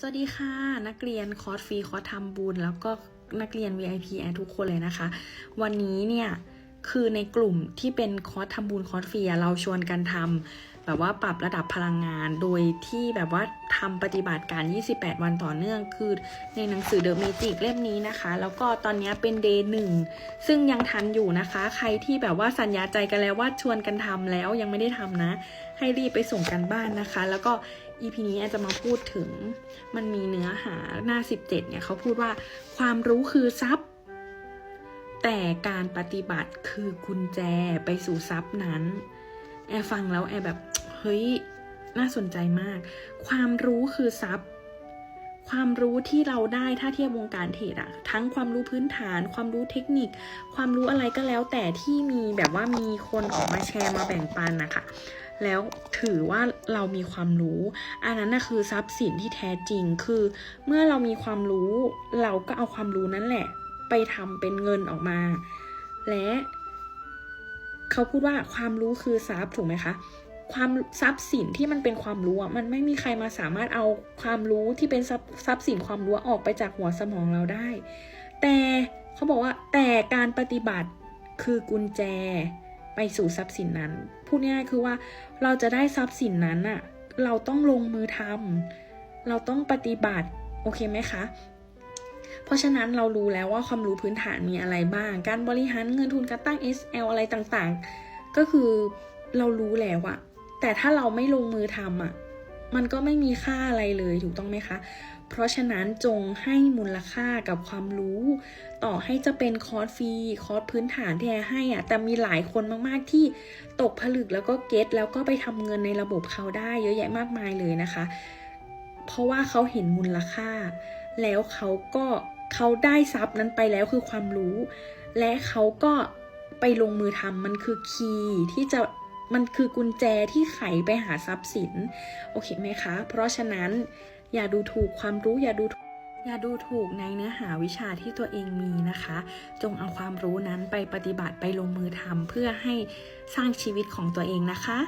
สวัสดีค่ะ นักเรียนคอร์สฟรีคอร์สทำบุญ แล้วก็นักเรียน VIP แอร์ทุกคนเลยนะคะ วันนี้เนี่ยคือในกลุ่มที่เป็นคอร์สทำบุญคอร์สฟรีเราชวนกันทำ แบบว่าปรับระดับพลังงาน โดยที่แบบว่าทำปฏิบัติการ 28 วันต่อเนื่อง คือในหนังสือเดอะเมจิกเล่มนี้นะคะ แล้วก็ตอนนี้เป็นเดย์หนึ่งซึ่งยังทันอยู่นะคะ ใครที่แบบว่าสัญญาใจกันแล้วว่าชวนกันทำแล้วยังไม่ได้ทำนะ ให้รีบไปส่งกันบ้านนะคะ แล้วก็ EP นี้อนจะมาพูดถึง มันมีเนื้อหาหน้า 17 เนี่ยเขาพูดว่าความรู้คือทรัพย์ แต่การปฏิบัติคือกุญแจไปสู่ทรัพย์นั้น แอฟังแล้วแอแบบ เฮ้ยน่าสนใจมาก ความรู้คือทรัพย์ ความรู้ที่เราได้ถ้าเทียบวงการเทรดอะทั้งความรู้พื้นฐาน ความรู้เทคนิค ความรู้อะไรก็แล้ว แต่ที่มีแบบว่ามีคนออกมาแชร์มาแบ่งปันนะคะแล้วถือว่าเรามีความรู้ อันนั้นนะคือทรัพย์สินที่แท้จริงคือ เมื่อเรามีความรู้ เราก็เอาความรู้นั่นแหละ ไปทำเป็นเงินออกมา และ เขาพูดว่าความรู้คือทรัพย์ถูกไหมคะ ความทรัพย์สินที่มันเป็นความรู้มันไม่มีใครมาสามารถเอาความรู้ที่เป็นทรัพย์สินความรู้ออกไปจากหัวสมองเราได้ แต่เขาบอกว่าแต่การปฏิบัติคือกุญแจไปสู่ทรัพย์สินนั้น พูดง่ายๆคือว่าเราจะได้ทรัพย์สินนั้นอะเราต้องลงมือทำเราต้องปฏิบัติโอเคไหมคะเพราะฉะนั้นเรารู้แล้วว่าความรู้พื้นฐานมีอะไรบ้าง การบริหารเงินทุนการตั้ง SL อะไรต่างๆ ก็คือเรารู้แล้วอะ แต่ถ้าเราไม่ลงมือทำอะมันก็ไม่มีค่าอะไรเลยถูกต้องไหมคะ เพราะฉะนั้นจงให้มูลค่ากับความรู้ ต่อให้จะเป็นคอร์สฟรีคอร์สพื้นฐานที่แอร์ให้อะ แต่มีหลายคนมากๆที่ตกผลึกแล้วก็เก็ตแล้วก็ไปทำเงินในระบบเขาได้เยอะแยะมากมายเลยนะคะ เพราะว่าเขาเห็นมูลค่า แล้วเขาก็เขาได้ทรัพย์นั้นไปแล้วคือความรู้ และเขาก็ไปลงมือทำมันคือคีย์ที่จะ มันคือกุญแจที่ไขไปหาทรัพย์สิน โอเคไหมคะ เพราะฉะนั้นอย่าดูถูกความรู้อย่าดูถูกอย่าดูถูกในเนื้อหาวิชาที่ตัวเองมีนะคะ จงเอาความรู้นั้นไปปฏิบัติไปลงมือทำเพื่อให้สร้างชีวิตของตัวเองนะคะ